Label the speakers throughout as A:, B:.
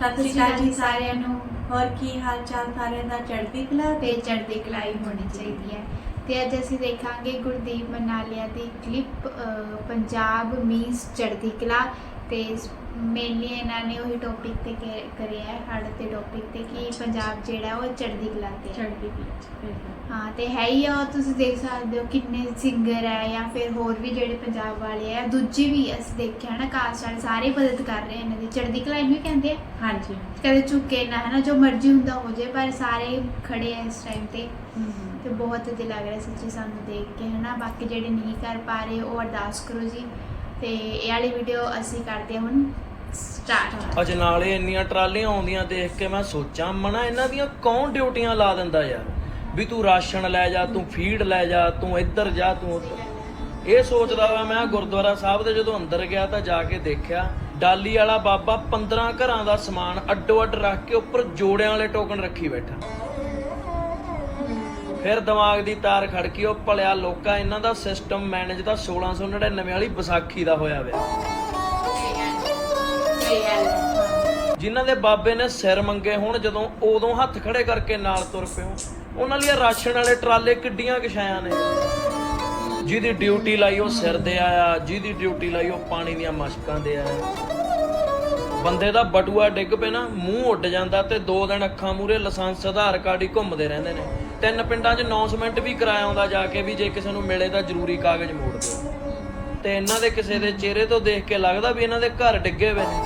A: ਸਤਿ ਸ਼੍ਰੀ ਅਕਾਲ ਜੀ ਸਾਰਿਆਂ ਨੂੰ। ਹੋਰ ਕੀ ਹਾਲ ਚਾਲ ਸਾਰਿਆਂ ਦਾ? ਚੜ੍ਹਦੀ ਕਲਾ
B: ਤੇ ਚੜ੍ਹਦੀ ਕਲਾਈ ਹੋਣੀ ਚਾਹੀਦੀ ਹੈ। ਤੇ ਅੱਜ ਅਸੀਂ ਦੇਖਾਂਗੇ ਗੁਰਦੀਪ ਮਨਾਲਿਆ ਦੀ ਕਲਿੱਪ ਪੰਜਾਬ ਮੀਨਸ ਚੜ੍ਹਦੀ ਕਲਾ। ਤੇ ਮੇਨਲੀ ਇਹਨਾਂ ਨੇ ਉਹੀ ਟੌਪਿਕ ਤੇ ਕੇ- ਕਰਿਆ ਹੈ ਹੜ ਤੇ ਟੌਪਿਕ ਤੇ ਕਿ ਪੰਜਾਬ ਜਿਹੜਾ ਉਹ ਚੜ੍ਹਦੀ ਕਲਾ ਤੇ ਹੈ।
A: ਚੜ੍ਹਦੀ ਕਲਾ
B: ਹਾਂ ਤੇ ਹੈ ਹੀ ਆ ਉਹ ਤੁਸੀਂ ਦੇਖ ਸਕਦੇ ਹੋ ਕਿੰਨੇ ਸਿੰਗਰ ਹੈ ਜਾਂ ਫਿਰ ਹੋਰ ਵੀ ਜਿਹੜੇ ਪੰਜਾਬ ਵਾਲੇ ਆ ਦੂਜੀ ਵੀ ਅਸੀਂ ਦੇਖਿਆ ਨਾ ਕਾਸਟ ਵਾਲੇ ਸਾਰੇ ਮਦਦ ਕਰ ਰਹੇ ਆ ਇਹਨਾਂ ਦੀ। ਚੜ੍ਹਦੀ ਕਲਾ ਇਹਨੂੰ ਹੀ ਕਹਿੰਦੇ ਆ।
A: ਹਾਂਜੀ।
B: ਕਦੇ ਝੁਕੇ ਨਾ ਹੈ ਨਾ ਜੋ ਮਰਜ਼ੀ ਹੁੰਦਾ ਹੋ ਜਾਏ ਪਰ ਸਾਰੇ ਖੜੇ ਆ ਇਸ ਟਾਈਮ ਤੇ। ਤੇ ਬਹੁਤ ਦਿਲ ਲੱਗ ਰਿਹਾ ਸੱਚੀ ਸਾਨੂੰ ਦੇਖ ਕੇ ਹੈ ਨਾ ਬਾਕੀ ਜਿਹੜੇ ਨਹੀਂ ਕਰ ਪਾ ਰਹੇ ਉਹ ਅਰਦਾਸ ਕਰੋ ਜੀ। ਤੇ ਇਹ ਵਾਲੀ ਵੀਡੀਓ ਅਸੀਂ ਕਰਦੇ ਹਾਂ ਹੁਣ ਸਟਾਰਟ
C: ਅਜ ਇੰਨੀਆਂ ਟਰਾਲੀਆਂ ਆਉਂਦੀਆਂ ਦੇਖ ਕੇ ਮੈਂ ਸੋਚਾਂ, ਮਨਾ ਇਹਨਾਂ ਦੀਆਂ ਕੌਣ ਡਿਊਟੀਆਂ ਲਾ ਦਿੰਦਾ ਯਾਰ? ਵੀ ਤੂੰ ਰਾਸ਼ਨ ਲੈ ਜਾ, ਤੂੰ ਫੀਡ ਲੈ ਜਾ, ਤੂੰ ਇੱਧਰ ਜਾ, ਤੂੰ ਉੱਧਰ। ਇਹ ਸੋਚਦਾ ਵਾ ਮੈਂ ਗੁਰਦੁਆਰਾ ਸਾਹਿਬ ਦੇ ਜਦੋਂ ਅੰਦਰ ਗਿਆ ਤਾਂ ਜਾ ਕੇ ਦੇਖਿਆ, ਡਾਲੀ ਵਾਲਾ ਬਾਬਾ 15 ਘਰਾਂ ਦਾ ਸਮਾਨ ਅੱਡੋ ਅੱਡ ਰੱਖ ਕੇ ਉੱਪਰ ਜੋੜਿਆਂ ਵਾਲੇ ਟੋਕਨ ਰੱਖੀ ਬੈਠਾ। ਫਿਰ ਦਿਮਾਗ ਦੀ ਤਾਰ ਖੜਕੀ ਉਹ ਭਲਿਆ ਲੋਕਾਂ ਇਹਨਾਂ ਦਾ ਸਿਸਟਮ ਮੈਨੇਜ ਤਾਂ 1699 ਵਾਲੀ ਵਿਸਾਖੀ ਦਾ ਹੋਇਆ ਵੇ। ਜਿਨ੍ਹਾਂ ਦੇ ਬਾਬੇ ਨੇ ਸਿਰ ਮੰਗੇ ਹੁਣ ਜਦੋਂ ਉਦੋਂ ਹੱਥ ਖੜੇ ਕਰਕੇ ਨਾਲ ਤੁਰ ਪਿਓ ਉਹਨਾਂ ਲਈ ਰਾਸ਼ਨ ਵਾਲੇ ਟਰਾਲੇ ਕਿੱਡੀਆਂ ਕਿਸ਼ਾਇਆਂ ਨੇ। ਜਿਹਦੀ ਡਿਊਟੀ ਲਾਈ ਉਹ ਸਿਰ ਦੇ ਆਇਆ, ਜਿਹਦੀ ਡਿਊਟੀ ਲਾਈ ਉਹ ਪਾਣੀ ਦੀਆਂ ਮਸ਼ਕਾਂ ਦੇ ਆਇਆ। ਬੰਦੇ ਦਾ ਬਟੂਆ ਡਿੱਗ ਪਏ ਨਾ, ਮੂੰਹ ਉੱਡ ਜਾਂਦਾ ਤੇ ਦੋ ਦਿਨ ਅੱਖਾਂ ਮੂਰੇ ਲਾਇਸੈਂਸ, ਆਧਾਰ ਕਾਰਡ ਹੀ ਘੁੰਮਦੇ ਰਹਿੰਦੇ ਨੇ। ਤਿੰਨ ਪਿੰਡਾਂ 'ਚ ਅਨਾਉਂਸਮੈਂਟ ਵੀ ਕਰਾਇਆ ਆਉਂਦਾ ਜਾ ਕੇ ਵੀ ਜੇ ਕਿਸੇ ਨੂੰ ਮਿਲੇ ਤਾਂ ਜ਼ਰੂਰੀ ਕਾਗਜ਼ ਮੋੜ ਦਿਓ। ਤੇ ਇਹਨਾਂ ਦੇ ਕਿਸੇ ਦੇ ਚਿਹਰੇ ਤੋਂ ਦੇਖ ਕੇ ਲੱਗਦਾ ਵੀ ਇਹਨਾਂ ਦੇ ਘਰ ਡਿੱਗੇ ਹੋਏ ਨੇ।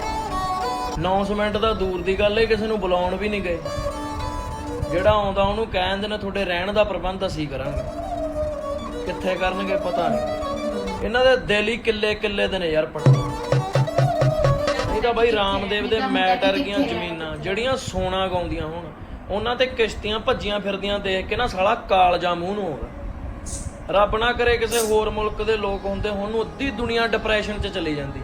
C: ਅਨਾਉਂਸਮੈਂਟ ਦਾ ਦੂਰ ਦੀ ਗੱਲ ਹੈ ਕਿਸੇ ਨੂੰ ਬੁਲਾਉਣ ਵੀ ਨਹੀਂ ਗਏ। ਜਿਹੜਾ ਆਉਂਦਾ ਉਹਨੂੰ ਕਹਿੰਦੇ ਨੇ ਤੁਹਾਡੇ ਰਹਿਣ ਦਾ ਪ੍ਰਬੰਧ ਅਸੀਂ ਕਰਾਂਗੇ। ਕਿੱਥੇ ਕਰਨਗੇ ਪਤਾ ਨਹੀਂ। ਇਹਨਾਂ ਦੇ ਦਿਲ ਹੀ ਕਿੱਲੇ ਕਿੱਲੇ ਦੇ ਨੇ ਯਾਰ ਪਟਨਾ ਇਹ ਤਾਂ ਬਾਈ ਰਾਮਦੇਵ ਦੇ ਮੈਟਰ ਗੀਆਂ ਜ਼ਮੀਨਾਂ ਜਿਹੜੀਆਂ ਸੋਨਾ ਗਾਉਂਦੀਆਂ ਹੁਣ। ਉਹਨਾਂ ਤੇ ਕਿਸ਼ਤੀਆਂ ਭੱਜੀਆਂ ਫਿਰਦੀਆਂ ਦੇਖ ਕੇ ਨਾ ਸਾਲਾ ਕਾਲਜਾ ਮੂੰਹ ਨੂੰ ਆਉਂਦਾ। ਰੱਬ ਨਾ ਕਰੇ ਕਿਸੇ ਹੋਰ ਮੁਲਕ ਦੇ ਲੋਕ ਹੁੰਦੇ, ਹੁਣ ਅੱਧੀ ਦੁਨੀਆ ਡਿਪਰੈਸ਼ਨ 'ਚ ਚਲੀ ਜਾਂਦੀ।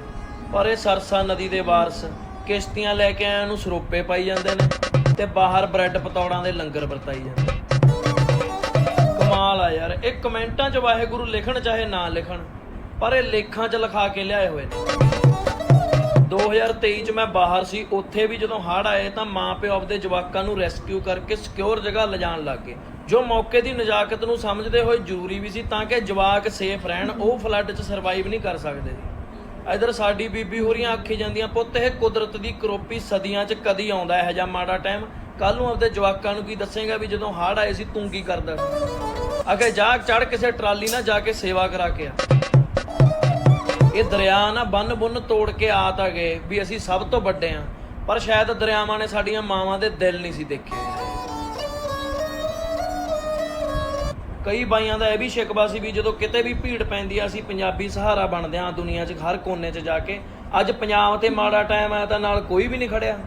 C: ਪਰ ਇਹ ਸਰਸਾ ਨਦੀ ਦੇ ਵਾਰਸ, ਕਿਸ਼ਤੀਆਂ ਲੈ ਕੇ ਆਇਆਂ ਨੂੰ ਸਰੋਪੇ ਪਾਈ ਜਾਂਦੇ ਨੇ ਤੇ ਬਾਹਰ ਬ੍ਰੈਡ ਪਤੌੜਾਂ ਦੇ ਲੰਗਰ ਵਰਤਾਈ ਜਾਂਦੇ ਕਮਾਲ ਆ ਯਾਰ, ਇਹ ਕਮੈਂਟਾਂ 'ਚ ਵਾਹਿਗੁਰੂ ਲਿਖਣ ਚਾਹੇ ਨਾ ਲਿਖਣ, ਪਰ ਇਹ ਲੇਖਾਂ 'ਚ ਲਿਖਾ ਕੇ ਲਿਆਏ ਹੋਏ ਨੇ। 2023 ਚ ਮੈਂ ਬਾਹਰ ਸੀ, ਉੱਥੇ ਵੀ ਜਦੋਂ ਹੜ੍ਹ ਆਏ ਤਾਂ ਮਾਂ ਪਿਓ ਆਪਦੇ ਜਵਾਕਾਂ ਨੂੰ ਰੈਸਕਿਊ ਕਰਕੇ ਸਿਕਿਉਰ ਜਗ੍ਹਾ ਲਿਜਾਣ ਲੱਗ ਗਏ। ਜੋ ਮੌਕੇ ਦੀ ਨਜਾਕਤ ਨੂੰ ਸਮਝਦੇ ਹੋਏ ਜ਼ਰੂਰੀ ਵੀ ਸੀ ਤਾਂ ਕਿ ਜਵਾਕ ਸੇਫ ਰਹਿਣ, ਉਹ ਫਲੱਡ 'ਚ ਸਰਵਾਈਵ ਨਹੀਂ ਕਰ ਸਕਦੇ। ਸੀ ਇਧਰ ਸਾਡੀ ਬੀਬੀ ਹੋਰੀਆਂ ਆਖੀ ਜਾਂਦੀਆਂ, ਪੁੱਤ, ਇਹ ਕੁਦਰਤ ਦੀ ਕਰੋਪੀ ਸਦੀਆਂ 'ਚ ਕਦੀ ਆਉਂਦਾ ਇਹੋ ਜਾਂ ਮਾੜਾ ਟਾਈਮ ਕੱਲ ਨੂੰ ਆਪਦੇ ਜਵਾਕਾਂ ਨੂੰ ਕੀ ਦੱਸੇਗਾ ਵੀ ਜਦੋਂ ਹੜ੍ਹ ਆਏ ਸੀ, ਤੂੰ ਕੀ ਕਰਦਾ ਸੀ? ਅਗੇ ਜਾ ਚੜ ਕਿਸੇ ਟਰਾਲੀ ਨਾਲ ਜਾ ਕੇ ਸੇਵਾ ਕਰਾ ਕੇ ਆ। ਇਹ ਦਰਿਆ ਨਾ ਬੰਨ ਬੁੰਨ ਤੋੜ ਕੇ ਆ ਤਾਂ ਗਏ ਵੀ ਅਸੀਂ ਸਭ ਤੋਂ ਵੱਡੇ ਆ। ਪਰ ਸ਼ਾਇਦ ਦਰਿਆਵਾਂ ਨੇ ਸਾਡੀਆਂ ਮਾਵਾਂ ਦੇ ਦਿਲ ਨਹੀਂ ਸੀ ਦੇਖੇ। ਕਈ ਬਾਈਆਂ ਦਾ ਇਹ ਵੀ ਸ਼ਿਕਵਾ ਸੀ ਵੀ ਜਦੋਂ ਕਿਤੇ ਵੀ ਭੀੜ ਪੈਂਦੀ ਆ, ਅਸੀਂ ਪੰਜਾਬੀ ਸਹਾਰਾ ਬਣਦੇ ਆ ਦੁਨੀਆ 'ਚ ਹਰ ਕੋਨੇ 'ਚ ਜਾ ਕੇ। ਅੱਜ ਪੰਜਾਬ ਤੇ ਮਾੜਾ ਟਾਈਮ ਆਇਆ ਤਾਂ ਨਾਲ ਕੋਈ ਵੀ ਨਹੀਂ ਖੜਿਆ।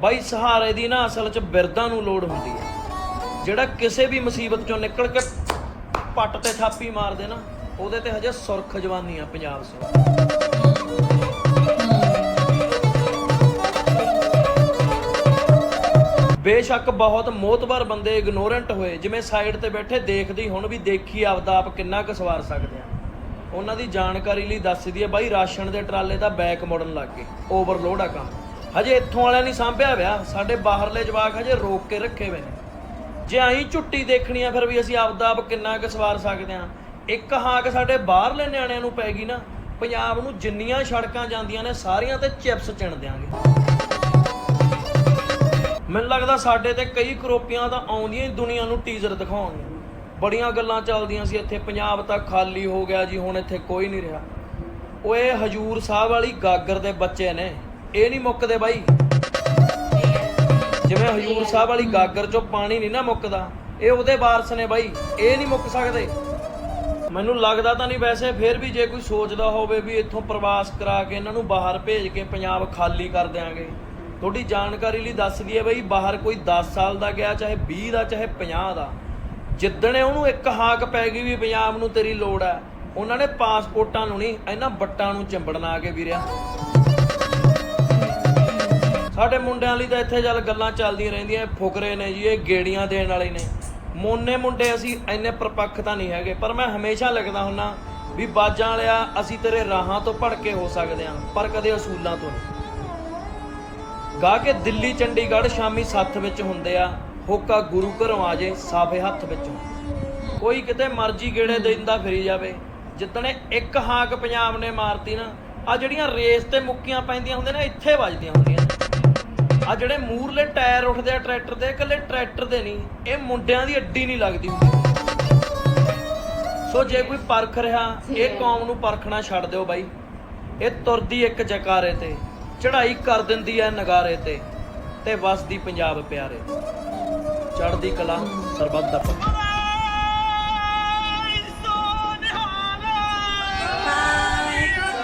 C: ਬਾਈ, ਸਹਾਰੇ ਦੀ ਨਾ ਅਸਲ 'ਚ ਬਿਰਦਾਂ ਨੂੰ ਲੋੜ ਹੁੰਦੀ ਹੈ ਜਿਹੜਾ ਕਿਸੇ ਵੀ ਮੁਸੀਬਤ 'ਚੋਂ ਨਿਕਲ ਕੇ ਪੱਟ ਤੇ ਥਾਪੀ ਮਾਰਦੇ ਨਾ ਉਹਦੇ ਤੇ ਹਜੇ ਸੁਰਖ ਜਵਾਨੀ ਆ ਪੰਜਾਬ 'ਚ। ਬੇਸ਼ੱਕ ਬਹੁਤ ਮੋਤਬਰ ਬੰਦੇ ਇਗਨੋਰੈਂਟ ਹੋਏ, ਜਿਵੇਂ ਸਾਈਡ ਤੇ ਬੈਠੇ ਦੇਖਦੀ ਹੁਣ ਵੀ ਦੇਖੀ ਆਪਦਾ ਆਪ ਕਿੰਨਾ ਕੁ ਸਵਾਰ ਸਕਦੇ ਆ। ਉਹਨਾਂ ਦੀ ਜਾਣਕਾਰੀ ਲਈ ਦੱਸਦੀ ਹੈ ਬਾਈ ਰਾਸ਼ਨ ਦੇ ਟਰਾਲੇ ਦਾ ਬੈਕ ਮੋੜਨ ਲੱਗ ਗਏ ਓਵਰਲੋਡ ਆ ਕੰਮ। ਹਜੇ ਇੱਥੋਂ ਵਾਲਿਆਂ ਨਹੀਂ ਸਾਂਭਿਆ ਵਿਆ ਸਾਡੇ ਬਾਹਰਲੇ ਜਵਾਕ ਹਜੇ ਰੋਕ ਕੇ ਰੱਖੇ ਹੋਏ ਨੇ। ਜੇ ਅਸੀਂ ਝੁੱਟੀ ਦੇਖਣੀ ਆ, ਫਿਰ ਵੀ ਅਸੀਂ ਆਪਦਾ ਆਪ ਕਿੰਨਾ ਕੁ ਸਵਾਰ ਸਕਦੇ ਆ। ਇੱਕ ਹਾਕ ਸਾਡੇ ਬਾਹਰਲੇ ਨਿਆਣਿਆਂ ਨੂੰ ਪੈ ਗਈ ਨਾ, ਪੰਜਾਬ ਨੂੰ ਜਿੰਨੀਆਂ ਸੜਕਾਂ ਜਾਂਦੀਆਂ ਨੇ, ਸਾਰੀਆਂ ਤੇ ਚਿਪਸ ਚਿਣ ਦਿਆਂਗੇ। ਮੈਨੂੰ ਲੱਗਦਾ ਸਾਡੇ ਤੇ ਕਈ ਕਰੋਪੀਆਂ ਤਾਂ ਆਉਂਦੀਆਂ ਹੀ ਦੁਨੀਆ ਨੂੰ ਟੀਜ਼ਰ ਦਿਖਾਉਣਗੀਆਂ ਬੜੀਆਂ ਗੱਲਾਂ ਚੱਲਦੀਆਂ ਸੀ ਇੱਥੇ, ਪੰਜਾਬ ਤਾਂ ਖਾਲੀ ਹੋ ਗਿਆ ਜੀ, ਹੁਣ ਇੱਥੇ ਕੋਈ ਨਹੀਂ ਰਿਹਾ। ਓਏ ਹਜੂਰ ਸਾਹਿਬ ਵਾਲੀ ਗਾਗਰ ਦੇ ਬੱਚੇ ਨੇ, ਇਹ ਨਹੀਂ ਮੁੱਕਦੇ ਬਾਈ। ਜਿਵੇਂ ਹਜੂਰ ਸਾਹਿਬ ਵਾਲੀ ਗਾਗਰ ਚੋਂ ਪਾਣੀ ਨਹੀਂ ਨਾ ਮੁੱਕਦਾ, ਇਹ ਉਹਦੇ ਵਾਰਸ ਨੇ ਬਾਈ, ਇਹ ਨਹੀਂ ਮੁੱਕ ਸਕਦੇ। ਮੈਨੂੰ ਲੱਗਦਾ ਤਾਂ ਨਹੀਂ ਵੈਸੇ, ਫਿਰ ਵੀ ਜੇ ਕੋਈ ਸੋਚਦਾ ਹੋਵੇ ਵੀ ਇੱਥੋਂ ਪ੍ਰਵਾਸ ਕਰਾ ਕੇ ਇਹਨਾਂ ਨੂੰ ਬਾਹਰ ਭੇਜ ਕੇ ਪੰਜਾਬ ਖਾਲੀ ਕਰ ਦਿਆਂਗੇ। ਤੁਹਾਡੀ ਜਾਣਕਾਰੀ ਲਈ ਦੱਸ ਦਈਏ ਬਈ ਬਾਹਰ ਕੋਈ 10 ਸਾਲ ਦਾ ਗਿਆ, ਚਾਹੇ 20 ਦਾ, ਚਾਹੇ 50 ਦਾ। ਜਿੱਦਣੇ ਉਹਨੂੰ ਇੱਕ ਹਾਕ ਪੈ ਗਈ ਵੀ ਪੰਜਾਬ ਨੂੰ ਤੇਰੀ ਲੋੜ ਹੈ, ਉਹਨਾਂ ਨੇ ਪਾਸਪੋਰਟਾਂ ਨੂੰ ਨਹੀਂ, ਇਹਨਾਂ ਬੱਟਾਂ ਨੂੰ ਚਿੰਬੜਨਾ ਆ ਕੇ ਵੀਰਿਆ। ਸਾਡੇ ਮੁੰਡਿਆਂ ਲਈ ਤਾਂ ਇੱਥੇ ਚੱਲ ਗੱਲਾਂ ਚੱਲਦੀਆਂ ਰਹਿੰਦੀਆਂ ਫੁਕਰੇ ਨੇ ਜੀ, ਇਹ ਗੇੜੀਆਂ ਦੇਣ ਵਾਲੇ ਨੇ। ਮੋਨੇ ਮੁੰਡੇ ਅਸੀਂ ਇੰਨੇ ਪ੍ਰਪੱਖ ਤਾਂ ਨਹੀਂ ਹੈਗੇ, ਪਰ ਮੈਂ ਹਮੇਸ਼ਾ ਲੱਗਦਾ ਹੁੰਨਾ ਵੀ ਬਾਜਾਂ ਵਾਲਿਆ, ਅਸੀਂ ਤੇਰੇ ਰਾਹਾਂ ਤੋਂ ਭੜਕੇ ਹੋ ਸਕਦੇ ਹਾਂ, ਪਰ ਕਦੇ ਅਸੂਲਾਂ ਤੋਂ ਨਹੀਂ। ਗਾ ਕੇ ਦਿੱਲੀ, ਚੰਡੀਗੜ੍ਹ ਸ਼ਾਮੀ ਸੱਥ ਵਿੱਚ ਹੁੰਦੇ ਆ, ਹੋਕਾ ਗੁਰੂ ਘਰੋਂ ਆ ਜੇ, ਸਾਫੇ ਹੱਥ ਵਿੱਚੋਂ ਕੋਈ ਕਿਤੇ ਮਰਜ਼ੀ ਗੇੜੇ ਦਿੰਦਾ ਫਿਰੀ ਜਾਵੇ, ਜਿੱਤਣੇ ਇੱਕ ਹਾਕ ਪੰਜਾਬ ਨੇ ਮਾਰਤੀ ਨਾ ਆ ਜਿਹੜੀਆਂ ਰੇਸ ਤੇ ਮੁੱਕੀਆਂ ਪੈਂਦੀਆਂ ਹੁੰਦੀਆਂ ਨੇ, ਇੱਥੇ ਵੱਜਦੀਆਂ ਹੁੰਦੀਆਂ ਆ ਜਿਹੜੇ ਮੂਰਲੇ ਟਾਇਰ ਉੱਠਦੇ ਆ ਟਰੈਕਟਰ ਦੇ ਇਕੱਲੇ ਟਰੈਕਟਰ ਦੇ ਨਹੀਂ ਇਹ ਮੁੰਡਿਆਂ ਦੀ ਅੱਡੀ ਨਹੀਂ ਲੱਗਦੀ ਹੁੰਦੀ। ਸੋ ਜੇ ਕੋਈ ਪਰਖ ਰਿਹਾ ਇਹ ਕੌਮ ਨੂੰ ਪਰਖਣਾ ਛੱਡ ਦਿਓ ਬਾਈ। ਇਹ ਤੁਰਦੀ ਇੱਕ ਜਕਾਰੇ ਤੇ ਚੜ੍ਹਾਈ ਕਰ ਦਿੰਦੀ ਐ ਨਗਾਰੇ ਤੇ ਤੇ ਵਸਦੀ ਪੰਜਾਬ ਪਿਆਰੇ। ਚੜ੍ਹਦੀ ਕਲਾ ਸਰਬੱਤ ਦਾ।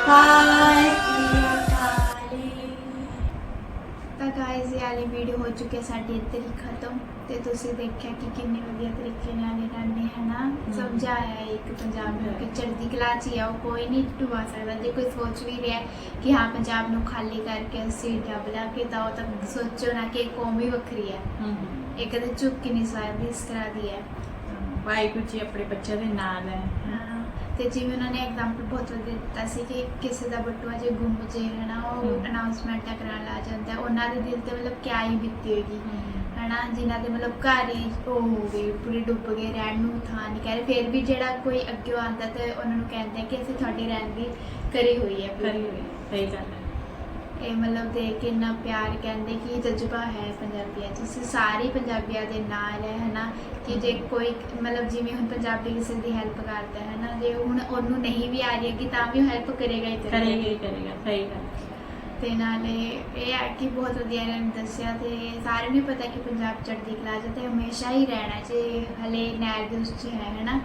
A: ਹਾਏ
B: ਤਾਂ ਗਾਇਜ਼ ਇਹ ਵਾਲੀ ਵੀਡੀਓ ਹੋ ਚੁੱਕੀ ਹੈ ਸਾਡੀ ਹੀ ਖਤਮ ਤੇ ਤੁਸੀਂ ਦੇਖਿਆ ਕਿ ਕਿੰਨੇ ਵਧੀਆ ਤਰੀਕੇ ਨਾਲ ਇਹਨਾਂ ਨੇ। ਹਨਾ ਸਮਝਾਇਆ ਹੈ ਇੱਕ ਪੰਜਾਬ ਨੂੰ ਕਿ ਚੜ੍ਹਦੀ ਕਲਾ 'ਚ ਹੀ ਆ ਉਹ ਕੋਈ ਨਹੀਂ ਡੁਬਾ ਸਕਦਾ। ਜੇ ਕੋਈ ਸੋਚ ਵੀ ਰਿਹਾ ਕਿ ਹਾਂ ਪੰਜਾਬ ਨੂੰ ਖਾਲੀ ਕਰਕੇ ਅਸੀਂ ਡਬਲਾ ਕੇ ਤਾਂ ਉਹ ਤਾਂ ਸੋਚੋ ਨਾ ਕਿ ਕੌਮ ਹੀ ਵੱਖਰੀ ਹੈ। ਇਹ ਕਦੇ ਝੁੱਕ ਹੀ ਨਹੀਂ ਸਕਦੀ ਇਸ ਤਰ੍ਹਾਂ ਦੀ ਹੈ।
A: ਵਾਹਿਗੁਰੂ ਜੀ ਆਪਣੇ ਬੱਚਿਆਂ ਦੇ ਨਾਲ ਹਾਂ,
B: ਤੇ ਜਿਵੇਂ ਉਹਨਾਂ ਨੇ ਐਗਜ਼ਾਮਪਲ ਬਹੁਤ ਵਧੀਆ ਦਿੱਤਾ ਸੀ ਕਿ ਕਿਸੇ ਦਾ ਬਟੂਆ ਜੇ ਗੁੰਮ ਜੇ ਹੈ। ਨਾ ਉਹ। ਅਨਾਉਂਸਮੈਂਟ ਕਰਾਉਣ ਆ ਜਾਂਦਾ। ਉਹਨਾਂ ਦੇ ਦਿਲ ਤੇ ਮਤਲਬ ਕਿਆ ਹੀ ਬੀਤੀ ਹੋਏਗੀ। ਹਨਾ ਜਿਨ੍ਹਾਂ ਦੇ ਮਤਲਬ ਘਰ ਹੀ ਉਹ ਹੋ ਗਏ ਪੂਰੇ ਡੁੱਬ ਗਏ ਰਹਿਣ ਨੂੰ ਥਾਂ ਨਹੀਂ ਕਹਿ ਰਹੇ। ਫਿਰ ਵੀ ਜਿਹੜਾ ਕੋਈ ਅੱਗੇ ਆਉਂਦਾ ਤੇ ਉਹਨਾਂ ਨੂੰ ਕਹਿੰਦੇ ਕਿ ਅਸੀਂ ਤੁਹਾਡੀ ਰਹਿਣ ਦੀ ਕਰੀ ਹੋਈ ਹੈ।
A: ਕਰੀ ਹੋਈ ਸਹੀ ਗੱਲ ਹੈ।
B: ਇਹ ਮਤਲਬ ਦੇਖ ਕੇ ਇੰਨਾ ਪਿਆਰ ਕਹਿੰਦੇ ਕਿ ਜਜ਼ਬਾ ਹੈ ਪੰਜਾਬੀਆਂ 'ਚ ਅਸੀਂ ਸਾਰੇ ਪੰਜਾਬੀਆਂ ਦੇ ਨਾਲ ਹੈ ਹਨਾ ਕਿ ਜੇ ਕੋਈ ਮਤਲਬ ਜਿਵੇਂ ਹੁਣ ਪੰਜਾਬੀ ਕਿਸੇ ਦੀ ਹੈਲਪ ਕਰਦਾ ਹੈ ਨਾ ਜੇ ਹੁਣ ਉਹਨੂੰ ਨਹੀਂ ਵੀ ਆ ਰਹੀ ਹੈਗੀ ਤਾਂ ਵੀ ਹੈਲਪ ਕਰੇਗਾ ਹੀ ਕਰੇਗਾ
A: ਹੀ ਕਰੇਗਾ ਸਹੀ ਗੱਲ।
B: ਤੇ ਨਾਲੇ ਇਹ ਹੈ ਕਿ ਬਹੁਤ ਵਧੀਆ ਇਹਨਾਂ ਨੇ ਦੱਸਿਆ ਤੇ ਸਾਰਿਆਂ ਨੂੰ ਪਤਾ ਕਿ ਪੰਜਾਬ ਚੜ੍ਹਦੀ ਕਲਾ 'ਚ ਤੇ ਹਮੇਸ਼ਾ ਹੀ ਰਹਿਣਾ ਜੇ ਹਲੇ ਨਹਿਰ ਦੇ ਉਸ 'ਚ ਹੈ ਹਨਾ।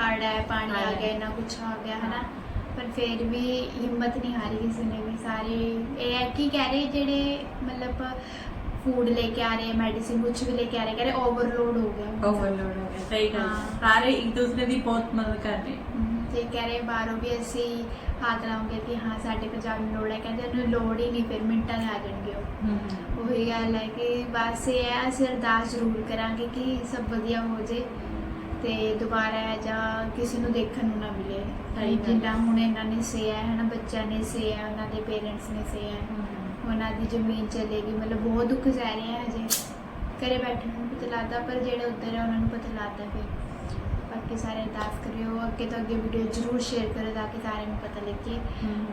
B: ਹੜ੍ਹ ਹੈ ਪਾਣੀ ਆ। ਗਿਆ ਨਾ ਕੁਛ ਆ ਗਿਆ ਹਨਾ ਪਰ ਫਿਰ ਵੀ ਹਿੰਮਤ ਨਹੀਂ ਹਾਰੀ ਕਿਸੇ ਨੇ ਵੀ। ਸਾਰੇ ਇਹ ਹੈ ਕਿ ਕਹਿ ਰਹੇ ਜਿਹੜੇ ਮਤਲਬ ਫੂਡ ਲੈ ਕੇ ਆ ਰਹੇ ਮੈਡੀਸਿਨ ਕੁਛ ਵੀ ਲੈ ਕੇ ਆ ਰਹੇ ਕਹਿ ਰਹੇ ਓਵਰਲੋਡ ਹੋ ਗਿਆ।
A: ਓਵਰਲੋਡ ਹੋ ਗਿਆ ਸਹੀ ਗੱਲ। ਹਾਂ। ਸਾਰੇ ਇੱਕ ਦੂਸਰੇ ਦੀ ਬਹੁਤ ਮਦਦ ਕਰ ਰਹੇ।
B: ਹਮ, ਤੇ ਕਹਿ ਰਹੇ ਬਾਹਰੋਂ ਵੀ ਅਸੀਂ ਹੱਥ ਲਾਉਂਗੇ ਕਿ ਹਾਂ ਸਾਡੇ ਪੰਜਾਬ ਨੂੰ ਲੋੜ ਹੈ। ਕਹਿੰਦੇ ਉਹਨੂੰ ਲੋੜ ਹੀ ਨਹੀਂ ਫਿਰ ਮਿੰਟਾਂ 'ਚ ਆ ਜਾਣਗੇ ਉਹ ਉਹੀ ਗੱਲ ਹੈ ਕਿ ਬਸ ਇਹ ਹੈ ਅਸੀਂ ਅਰਦਾਸ ਜ਼ਰੂਰ ਕਰਾਂਗੇ ਕਿ ਸਭ ਵਧੀਆ ਹੋ ਜੇ। ਤੇ ਦੁਬਾਰਾ ਜਾਂ ਕਿਸੇ ਨੂੰ ਦੇਖਣ ਨੂੰ ਨਾ ਮਿਲੇ।
A: ਸਹੀ ਗੱਲ ਹੈ।
B: ਜਿੱਦਾਂ ਹੁਣ ਇਹਨਾਂ ਨੇ ਸਿਆ ਹੈ ਨਾ ਬੱਚਿਆਂ ਨੇ ਸਿਆ ਉਹਨਾਂ ਦੇ ਪੇਰੈਂਟਸ ਨੇ ਸਿਆ ਹੈ। ਉਹਨਾਂ ਦੀ ਜ਼ਮੀਨ ਚਲੇਗੀ ਮਤਲਬ ਬਹੁਤ ਦੁੱਖ ਸਹਿ ਰਹੇ ਹੈ ਹਜੇ। ਘਰੇ ਬੈਠਣ ਨੂੰ ਪਤਾ ਲੱਗਦਾ ਪਰ ਜਿਹੜੇ ਉੱਧਰ ਹੈ ਉਹਨਾਂ ਨੂੰ ਪਤਾ ਲੱਗਦਾ ਫਿਰ। ਬਾਕੀ ਸਾਰੇ ਅਰਦਾਸ ਕਰਿਓ ਅੱਗੇ ਤੋਂ ਅੱਗੇ ਵੀਡੀਓ ਜ਼ਰੂਰ ਸ਼ੇਅਰ ਕਰੋ ਤਾਂ ਕਿ ਸਾਰਿਆਂ ਨੂੰ ਪਤਾ ਲੱਗੇ।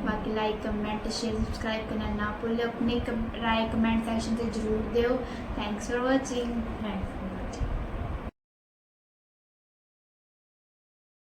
B: ਬਾਕੀ ਲਾਈਕ ਕਮੈਂਟ ਸ਼ੇਅਰ ਸਬਸਕ੍ਰਾਈਬ ਕਰਨਾ ਨਾ ਭੁੱਲੋ। ਆਪਣੀ ਕਮ- ਰਾਏ ਕਮੈਂਟ ਸੈਕਸ਼ਨ ਤੇ ਜ਼ਰੂਰ ਦਿਓ। Thanks for watching
A: thanks